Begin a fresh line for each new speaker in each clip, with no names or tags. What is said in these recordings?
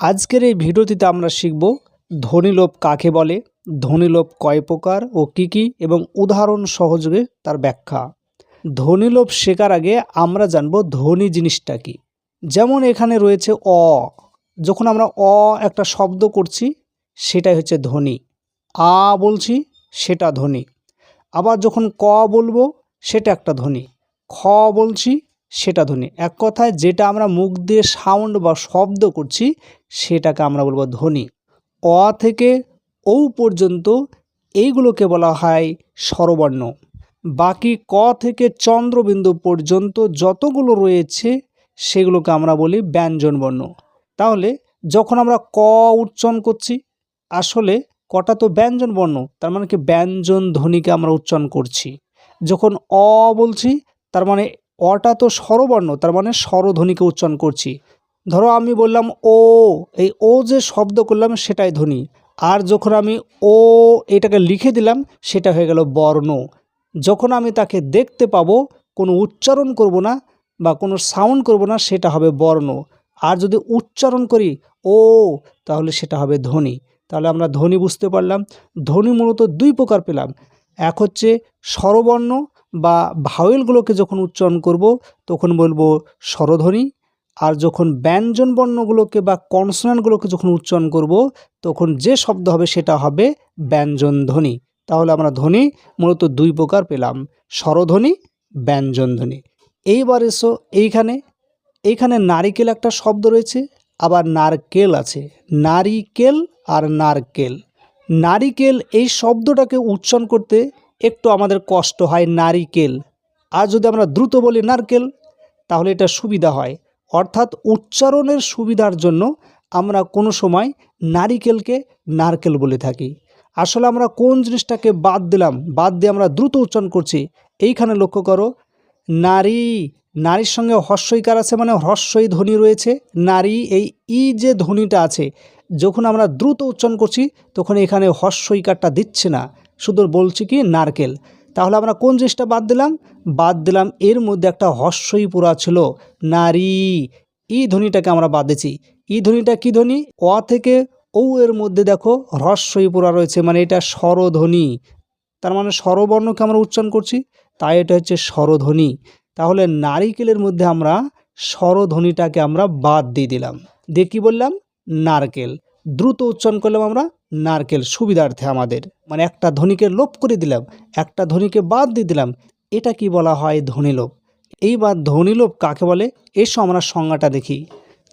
আজকের এই ভিডিওটিতে আমরা শিখব ধ্বনিলোপ কাকে বলে, ধ্বনিলোপ কয় প্রকার ও কী কী এবং উদাহরণ সহযোগে তার ব্যাখ্যা। ধ্বনিলোপ শেখার আগে আমরা জানব ধ্বনি জিনিসটা কি। যেমন এখানে রয়েছে অ, যখন আমরা অ একটা শব্দ করছি, সেটাই হচ্ছে ধ্বনি। আ বলছি, সেটা ধ্বনি। আবার যখন ক বলব, সেটা একটা ধ্বনি। খ বলছি, সেটা ধ্বনি। এক কথায় যেটা আমরা মুখ দিয়ে সাউন্ড বা শব্দ করছি সেটাকে আমরা বলব ধ্বনি অ থেকে ঔ পর্যন্ত এইগুলোকে বলা হয় স্বরবর্ণ। বাকি ক থেকে চন্দ্রবিন্দু পর্যন্ত যতগুলো রয়েছে সেগুলোকে আমরা বলি ব্যঞ্জনবর্ণ। তাহলে যখন আমরা ক উচ্চারণ করছি, আসলে কটা তো ব্যঞ্জন বর্ণ তার মানে কি ব্যঞ্জন ধ্বনিকে আমরা উচ্চারণ করছি। যখন অ বলছি, তার মানে অটা তো স্বরবর্ণ, তার মানে স্বরধ্বনিকে উচ্চারণ করছি। ধরো আমি বললাম ও, এই ও যে শব্দ করলাম সেটাই ধ্বনি। আর যখন আমি ও এটাকে লিখে দিলাম, সেটা হয়ে গেল বর্ণ। যখন আমি তাকে দেখতে পাবো, কোনো উচ্চারণ করব না বা কোনো সাউন্ড করব না, সেটা হবে বর্ণ। আর যদি উচ্চারণ করি ও, তাহলে সেটা হবে ধ্বনি। তাহলে আমরা ধ্বনি বুঝতে পারলাম। ধ্বনি মূলত দুই প্রকার পেলাম। এক হচ্ছে স্বরবর্ণ বা ভাওয়েলগুলোকে যখন উচ্চারণ করব, তখন বলব স্বরধ্বনি। আর যখন ব্যঞ্জন বর্ণগুলোকে বা কনসোনান্টগুলোকে যখন উচ্চারণ করব, তখন যে শব্দ হবে সেটা হবে ব্যঞ্জন ধ্বনি। তাহলে আমরা ধ্বনি মূলত দুই প্রকার পেলাম, স্বরধ্বনি, ব্যঞ্জন ধ্বনি। এইবার এসো এইখানে এইখানে নারিকেল একটা শব্দ রয়েছে, আবার নারকেল আছে। নারিকেল আর নারকেল। নারিকেল এই শব্দটাকে উচ্চারণ করতে একটু আমাদের কষ্ট হয় নারিকেল। আর যদি আমরা দ্রুত বলি নারকেল, তাহলে এটা সুবিধা হয়। অর্থাৎ উচ্চারণের সুবিধার জন্য আমরা কোনো সময় নারিকেলকে নারকেল বলে থাকি। আসলে আমরা কোন জিনিসটাকে বাদ দিলাম, বাদ দিয়ে আমরা দ্রুত উচ্চারণ করছি, এইখানে লক্ষ্য করো, নারী, নারীর সঙ্গে হর্ষইকার আছে মানে হর্ষই ধ্বনি রয়েছে, নারী এই ই যে ধ্বনিটা আছে, যখন আমরা দ্রুত উচ্চারণ করছি, তখন এখানে হর্ষইকারটা দিচ্ছে না, শুধু বলছি কি নারকেল। তাহলে আমরা কোন জিনিসটা বাদ দিলাম? বাদ দিলাম এর মধ্যে একটা হর্ষই পুরা ছিল, নারী। ই ধ্বনিটাকে আমরা বাদ দিচ্ছি ই ধ্বনিটা কি ধ্বনি? অ থেকে ও এর মধ্যে দেখো হ্রস্বই পুরা রয়েছে মানে এটা স্বরধ্বনি। তার মানে স্বরবর্ণকে আমরা উচ্চারণ করছি, তাই এটা হচ্ছে স্বরধ্বনি। তাহলে নারিকেলের মধ্যে আমরা স্বরধ্বনিটাকে আমরা বাদ দিয়ে দিলাম। দিয়ে কী বললাম? নারকেল। দ্রুত উচ্চারণ করলাম আমরা, নারকেল সুবিধার্থে আমাদের। মানে একটা ধ্বনিকে লোপ করে দিলাম, একটা ধ্বনিকে বাদ দিয়ে দিলাম, এটা কি বলা হয় ধ্বনিলোপ? এইবার ধ্বনিলোপ কাকে বলে? এসো আমরা সংজ্ঞাটা দেখি।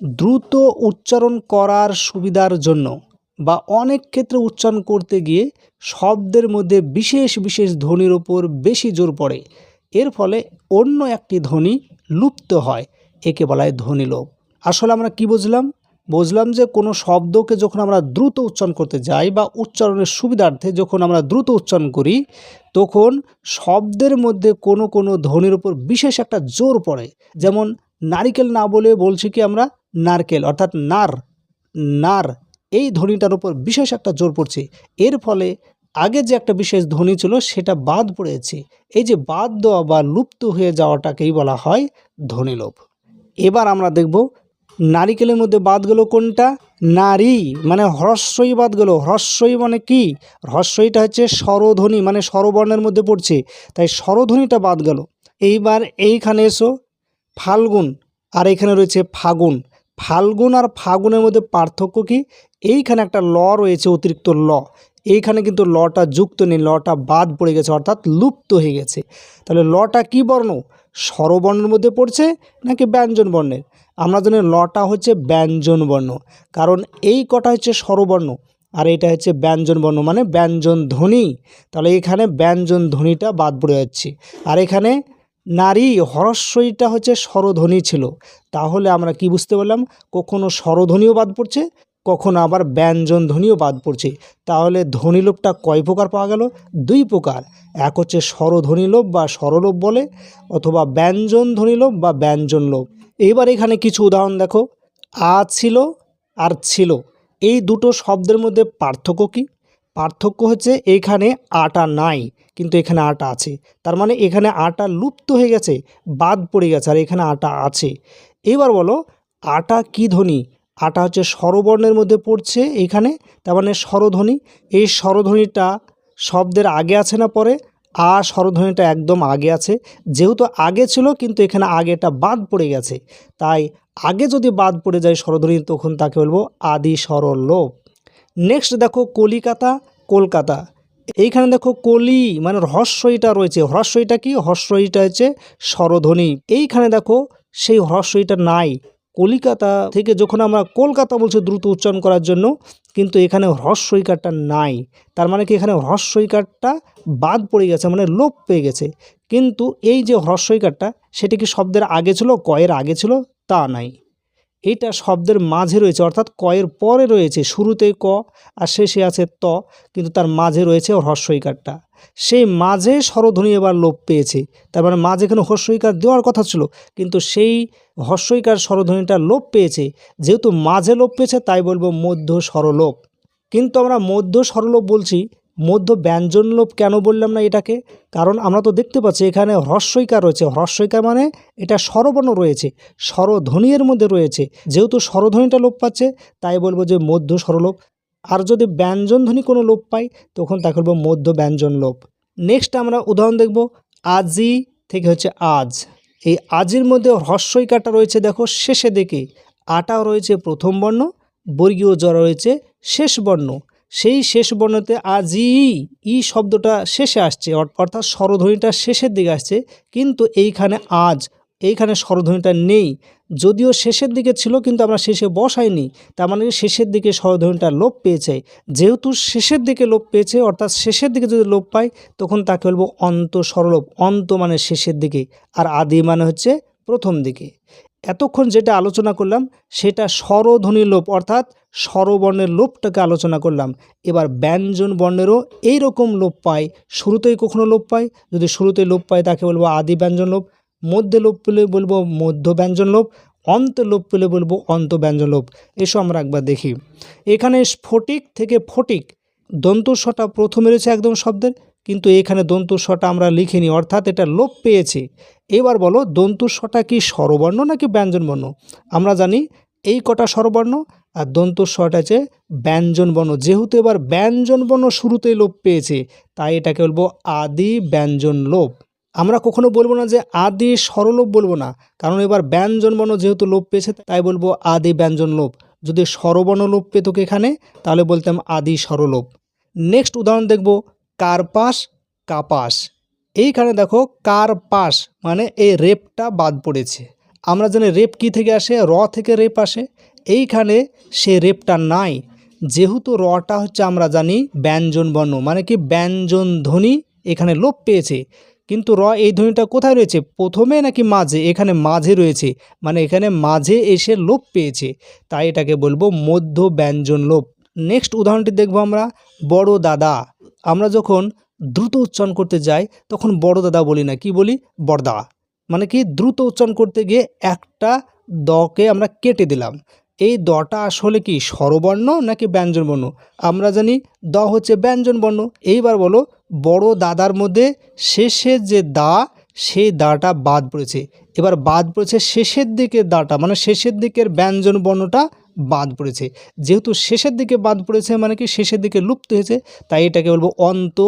দ্রুত উচ্চারণ করার সুবিধার জন্য বা অনেক ক্ষেত্রে উচ্চারণ করতে গিয়ে শব্দের মধ্যে বিশেষ বিশেষ ধ্বনির ওপর বেশি জোর পড়ে। এর ফলে অন্য একটি ধ্বনি লুপ্ত হয়, একে বলা হয় ধ্বনিলোপ। আসলে আমরা কি বুঝলাম? বুঝলাম যে কোনো শব্দকে যখন আমরা দ্রুত উচ্চারণ করতে যাই বা উচ্চারণের সুবিধার্থে যখন আমরা দ্রুত উচ্চারণ করি, তখন শব্দের মধ্যে কোনো কোনো ধ্বনির উপর বিশেষ একটা জোর পড়ে। যেমন নারিকেল না বলে বলছি কি আমরা? নারকেল, অর্থাৎ নার নার, এই ধ্বনিটার উপর বিশেষ একটা জোর পড়ছে। এর ফলে আগে যে একটা বিশেষ ধ্বনি ছিল সেটা বাদ পড়েছে। এই যে বাদ দেওয়া বা লুপ্ত হয়ে যাওয়াটাকেই বলা হয় ধ্বনিলোপ। এবার আমরা দেখব নারিকেলের মধ্যে বাদ গেল কোনটা? নারী মানে হ্রস্বই বাদ গেল। হ্রস্বই মানে কি? হ্রস্বইটা হচ্ছে স্বরধ্বনি মানে স্বরবর্ণের মধ্যে পড়ছে। তাই স্বরধ্বনিটা বাদ গেল। এইবার এইখানে এসো। ফাল্গুন, আর এখানে রয়েছে ফাগুন। ফাল্গুন আর ফাগুনের মধ্যে পার্থক্য কি? এইখানে একটা ল রয়েছে, অতিরিক্ত ল। এইখানে কিন্তু লটা যুক্ত নেই, লটা বাদ পড়ে গেছে, অর্থাৎ লুপ্ত হয়ে গেছে। তাহলে লটা কি বর্ণ? স্বরবর্ণের মধ্যে পড়ছে নাকি ব্যঞ্জন বর্ণের? আমরা জানি লটা হচ্ছে ব্যঞ্জন বর্ণ, কারণ এই কটা হচ্ছে স্বরবর্ণ আর এটা হচ্ছে ব্যঞ্জন বর্ণ মানে ব্যঞ্জন ধ্বনি। তাহলে এখানে ব্যঞ্জন ধ্বনিটা বাদ পড়ে যাচ্ছে। আর এখানে নারী হরস্বইটা হচ্ছে স্বরধ্বনি ছিল। তাহলে আমরা কি বুঝতে পারলাম? কখনো স্বরধ্বনিও বাদ পড়ছে, কখনো আবার ব্যঞ্জন ধ্বনিও বাদ পড়ছে। তাহলে ধ্বনিলোপটা কয় প্রকার পাওয়া গেল? দুই প্রকার। এক হচ্ছে স্বরধ্বনিলোপ বা স্বরলোপ বলে, অথবা ব্যঞ্জন ধ্বনিলোপ বা ব্যঞ্জন লোপ এবার এখানে কিছু উদাহরণ দেখো। আ ছিল, আর ছিল। এই দুটো শব্দের মধ্যে পার্থক্য কি? পার্থক্য হচ্ছে এখানে আটা নাই, কিন্তু এখানে আটা আছে। তার মানে এখানে আটা লুপ্ত হয়ে গেছে, বাদ পড়ে গেছে, আর এখানে আটা আছে। এবার বলো, আটা কি ধ্বনি? আটা হচ্ছে স্বরবর্ণের মধ্যে পড়ছে এইখানে তার মানে স্বরধ্বনি। এই স্বরধ্বনিটা শব্দের আগে আছে না পরে, আ স্বরধ্বনিটা একদম আগে আছে। যেহেতু আগে ছিল, কিন্তু এখানে আগেটা বাদ পড়ে গেছে। তাই আগে যদি বাদ পড়ে যায় স্বরধ্বনি, তখন তাকে বলব আদি স্বরলোপ। নেক্সট দেখো কলিকাতা, কলকাতা। এইখানে দেখো কলি মানে হ্রস্বইটা রয়েছে। হ্রস্বইটা কি? হ্রস্বইটা হচ্ছে স্বরধ্বনি। এইখানে দেখো সেই হ্রস্বইটা নাই। কলিকাতা থেকে যখন আমরা কলকাতা বলছি দ্রুত উচ্চারণ করার জন্য, কিন্তু এখানে হ্রস্বইকারটা নাই। তার মানে কি এখানে হ্রস্বইকারটা বাদ পড়ে গেছে মানে লোপ পেয়ে গেছে। কিন্তু এই যে হ্রস্বইকারটা সেটি কি শব্দের আগে ছিল কয়ের আগে ছিল? তা নাই। এটা শব্দের মাঝে রয়েছে, অর্থাৎ কয়ের পরে রয়েছে, শুরুতে ক আর শেষে আছে ত, কিন্তু তার মাঝে রয়েছে হ্রস্বইকারটা সেই মাঝে স্বরধ্বনি এবার লোপ পেয়েছে, তার মানে মাঝে এখানে হ্রস্বইকার দেওয়ার কথা ছিল, কিন্তু সেই হ্রস্বইকার স্বরধ্বনিটা লোপ পেয়েছে, যেহেতু মাঝে লোপ পেয়েছে, তাই বলব মধ্য স্বরলোপ। কিন্তু আমরা মধ্য স্বরলোপ বলছি মধ্য ব্যঞ্জন লোপ কেন বললাম না এটাকে? কারণ আমরা তো দেখতে পাচ্ছি এখানে হ্রস্বইকার রয়েছে। হ্রস্বইকার মানে এটা স্বরবর্ণ রয়েছে, স্বরধ্বনির মধ্যে রয়েছে। যেহেতু স্বরধ্বনিটা লোপ পাচ্ছে, তাই বলব যে মধ্য স্বরলোপ। আর যদি ব্যঞ্জনধ্বনি কোনো লোপ পাই, তখন তাকে বলব মধ্য ব্যঞ্জন লোপ নেক্সট আমরা উদাহরণ দেখব, আজি থেকে হচ্ছে আজ। এই আজির মধ্যে হ্রস্বইকারটা রয়েছে দেখো শেষে দিকে। আটা রয়েছে প্রথম বর্ণ, বর্গীয় জ রয়েছে শেষ বর্ণ। সেই শেষ বর্ণতে আজি ই শব্দটা শেষে আসছে অর্থাৎ স্বরধ্বনিটা শেষের দিকে আসছে, কিন্তু এইখানে আজ, এইখানে স্বরধ্বনিটা নেই। যদিও শেষের দিকে ছিল, কিন্তু আমরা শেষে বসাইনি। তার মানে শেষের দিকে স্বরধ্বনিটা লোপ পেয়েছে। যেহেতু শেষের দিকে লোপ পেয়েছে, অর্থাৎ শেষের দিকে যদি লোপ পাই তখন তাকে বলব অন্ত স্বরলোপ অন্ত মানে শেষের দিকে, আর আদি মানে হচ্ছে প্রথম দিকে। এতক্ষণ যেটা আলোচনা করলাম, সেটা স্বরধ্বনি লোপ, অর্থাৎ স্বরবর্ণের লোপটাকে আলোচনা করলাম। এবার ব্যঞ্জন বর্ণেরও এই রকম লোপ পায়। শুরুতেই কখনো লোপ পায়? যদি শুরুতেই লোপ পায়, তাকে বলব আদি ব্যঞ্জন লোপ। মধ্যে লোপ পেলে বলব মধ্য ব্যঞ্জন লোপ। অন্তে লোপ পেলে বলব অন্ত ব্যঞ্জন লোপ। এসব আমরা একবার দেখি। এখানে স্ফটিক থেকে ফটিক। দন্তস্বটা প্রথমে রয়েছে একদম শব্দের, কিন্তু এখানে দন্তস্বটা আমরা লিখিনি, অর্থাৎ এটা লোপ পেয়েছে। এবার বলো দন্তস্বটা কি স্বরবর্ণ নাকি ব্যঞ্জনবর্ণ? আমরা জানি এই কটা স্বরবর্ণ আর দন্তস্বটা হচ্ছে ব্যঞ্জনবর্ণ। যেহেতু এবার ব্যঞ্জনবর্ণ শুরুতেই লোপ পেয়েছে, তাই এটাকে বলব আদি ব্যঞ্জন লোপ। আমরা কখনো বলব না যে আদি স্বরলোপ বলব না, কারণ এবার ব্যঞ্জনবর্ণ যেহেতু লোপ পেয়েছে, তাই বলব আদি ব্যঞ্জন লোপ। যদি স্বরবর্ণ লোপ পেত এখানে, তাহলে বলতাম আদি স্বরলোপ। নেক্সট উদাহরণ দেখব, কার্পাস, কাপাস। এইখানে দেখো কার পাশ মানে এই রেপটা বাদ পড়েছে। আমরা জানি রেপ কি থেকে আসে? র থেকে রেপ আসে। এইখানে সে রেপটা নাই। যেহেতু রটা হচ্ছে আমরা জানি ব্যঞ্জন বর্ণ মানে কি ব্যঞ্জন ধ্বনি এখানে লোপ পেয়েছে। কিন্তু র এই ধ্বনিটা কোথায় রয়েছে? প্রথমে নাকি মাঝে? এখানে মাঝে রয়েছে। মানে এখানে মাঝে এসে লোপ পেয়েছে। তাই এটাকে বলব মধ্য ব্যঞ্জন লোপ। নেক্সট উদাহরণটি দেখব আমরা। বড় দাদা। আমরা যখন দ্রুত উচ্চারণ করতে যাই, তখন বড় দাদা বলি না, কি বলি? বড়দা। মানে কি? দ্রুত উচ্চারণ করতে গিয়ে একটা দকে আমরা কেটে দিলাম। এই দটা আসলে কি, স্বরবর্ণ নাকি ব্যঞ্জনবর্ণ? আমরা জানি দ হচ্ছে ব্যঞ্জনবর্ণ। এইবার বলো, বড় দাদার মধ্যে শেষের যে দা, সেই দাটা বাদ পড়েছে। এবার বাদ পড়েছে শেষের দিকের দাটা মানে শেষের দিকের ব্যঞ্জন বর্ণটা বাদ পড়েছে। যেহেতু শেষের দিকে বাদ পড়েছে মানে কি শেষের দিকে লুপ্ত হয়েছে, তাই এটাকে বলব অন্ত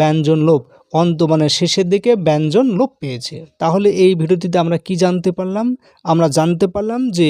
ব্যঞ্জন লোপ। অন্ত মানে শেষের দিকে ব্যঞ্জন লোপ পেয়েছে। তাহলে এই ভিডিওটিতে আমরা কি জানতে পারলাম? আমরা জানতে পারলাম যে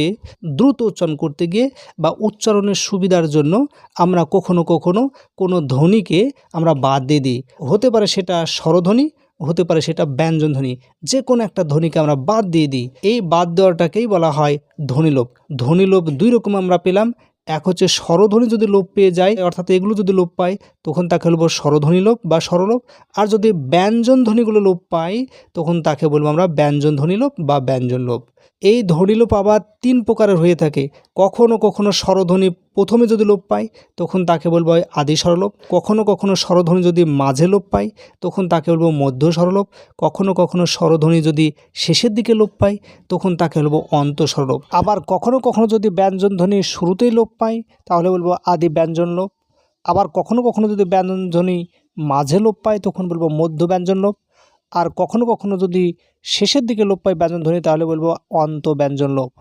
দ্রুত উচ্চারণ করতে গিয়ে বা উচ্চারণের সুবিধার জন্য আমরা কখনো কখনো কোনো ধ্বনিকে আমরা বাদ দিয়ে দিই। হতে পারে সেটা স্বরধ্বনি হতে পারে সেটা ব্যঞ্জন ধ্বনি। যে কোনো একটা ধ্বনিকে আমরা বাদ দিয়ে দিই। এই বাদ দেওয়াটাকেই বলা হয় ধ্বনিলোপ। ধ্বনিলোপ দুই রকম আমরা পেলাম। এক হচ্ছে স্বরধ্বনি যদি লোপ পেয়ে যায়, অর্থাৎ এগুলো যদি লোপ পায়, তখন তাকে বলব স্বরধ্বনি লোপ বা স্বরলোপ। আর যদি ব্যঞ্জন ধ্বনিগুলো লোপ পায়, তখন তাকে বলব আমরা ব্যঞ্জন ধ্বনি লোপ বা ব্যঞ্জন লোপ এই ধ্বনিলোপ আবার তিন প্রকারের হয়ে থাকে। কখনো কখনো স্বরধ্বনি প্রথমে যদি লোপ পাই তখন তাকে বলব আদি স্বরলোপ। কখনো কখনো স্বরধ্বনি যদি মাঝে লোপ পাই তখন তাকে বলব মধ্য স্বরলোপ। কখনো কখনো স্বরধ্বনি যদি শেষের দিকে লোপ পাই তখন তাকে বলব অন্ত স্বরলোপ। আবার কখনো কখনো যদি ব্যঞ্জন ধ্বনি শুরুতেই লোপ পাই তাহলে বলব আদি ব্যঞ্জন লোপ। আবার কখনো কখনো যদি ব্যঞ্জন ধ্বনি মাঝে লোপ পায়, তখন বলব মধ্য ব্যঞ্জন লোপ। আর কখনো কখনো যদি শেষের দিকে লোপ পাই ব্যঞ্জন ধ্বনি তাহলে বলব অন্ত ব্যঞ্জন লোপ।